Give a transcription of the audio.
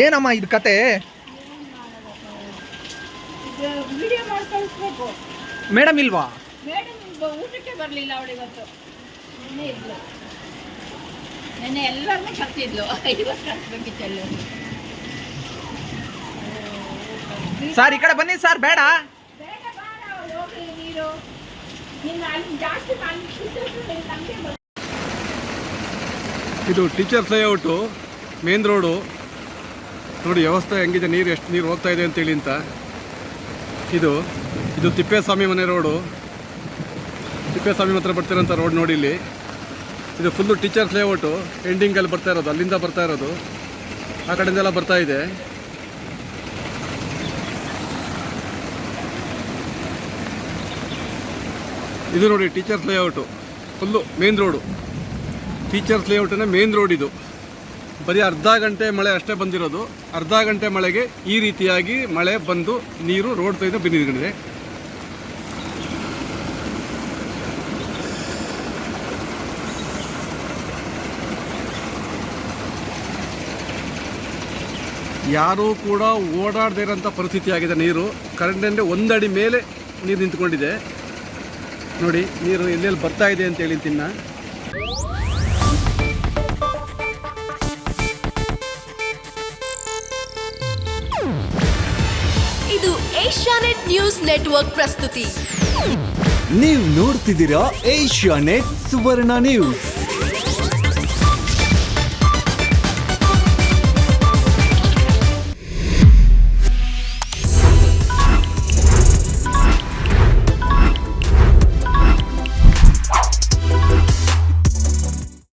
ಏನಮ್ಮ ಇದು ಕತೆ? ಮೇಡಮ್ ಇಲ್ವಾ? ಊಟಕ್ಕೆ ಬರಲಿಲ್ಲ ಅವಳು ಇವತ್ತು. ನೆನೆ ಎಲ್ಲರಿಗೂ ಕರ್ತಿದ್ಲು ಇವತ್ತು ಕರ್ಸ್ಬೇಕಿತ್ತು ಎಲ್ಲರೂ. ಸರ್ ಈ ಕಡೆ ಬನ್ನಿ ಸರ್ ಬೇಡ. ಇದು ಟೀಚರ್ಸ್ ಲೇಔಟು ಮೇನ್ ರೋಡು ನೋಡಿ ವ್ಯವಸ್ಥೆ ಹೆಂಗಿದೆ ನೀರು ಎಷ್ಟು ನೀರು ಹೋಗ್ತಾ ಇದೆ ಅಂತೇಳಿ ಅಂತ. ಇದು ಇದು ತಿಪ್ಪೇಸ್ವಾಮಿ ಮನೆ ರೋಡು ತಿಪ್ಪೇಸ್ವಾಮಿ ಹತ್ರ ಬರ್ತಿರೋಂಥ ರೋಡ್ ನೋಡಿ ಇಲ್ಲಿ. ಇದು ಫುಲ್ಲು ಟೀಚರ್ಸ್ ಲೇಔಟು ಎಂಡಿಂಗಲ್ಲಿ ಬರ್ತಾ ಇರೋದು ಅಲ್ಲಿಂದ ಬರ್ತಾ ಇರೋದು. ಆ ಕಡೆಯಿಂದೆಲ್ಲ ಬರ್ತಾ ಇದೆ. ಇದು ನೋಡಿ teachers layout full main road teachers ಲೇಔಟನ್ನೇ main road ಇದು. ಬರೀ ಅರ್ಧ ಗಂಟೆ ಮಳೆ ಅಷ್ಟೇ ಬಂದಿರೋದು. ಅರ್ಧ ಗಂಟೆ ಮಳೆಗೆ ಈ ರೀತಿಯಾಗಿ ಮಳೆ ಬಂದು ನೀರು ರೋಡ್ ತೆಗೆದು ಬಂದಿದೆ ಯಾರೂ ಕೂಡ ಓಡಾಡದೇ ಇರೋಂಥ ಪರಿಸ್ಥಿತಿ ಆಗಿದೆ ನೀರು ಕರೆಂಟಿಂದ ಒಂದಡಿ ಮೇಲೆ ನೀರು ನಿಂತ್ಕೊಂಡಿದೆ. ನೋಡಿ ನೀರು ಎಲ್ಲೆಲ್ಲಿ ಬರ್ತಾ ಇದೆ ಅಂತ ಹೇಳಿ ತಿನ್ನ. ಇದು ಏಷ್ಯಾನೆಟ್ ನ್ಯೂಸ್ ನೆಟ್ವರ್ಕ್ ಪ್ರಸ್ತುತಿ. ನೀವು ನೋಡ್ತಿದ್ದೀರಾ ಏಷ್ಯಾನೆಟ್ ಸುವರ್ಣ ನ್ಯೂಸ್.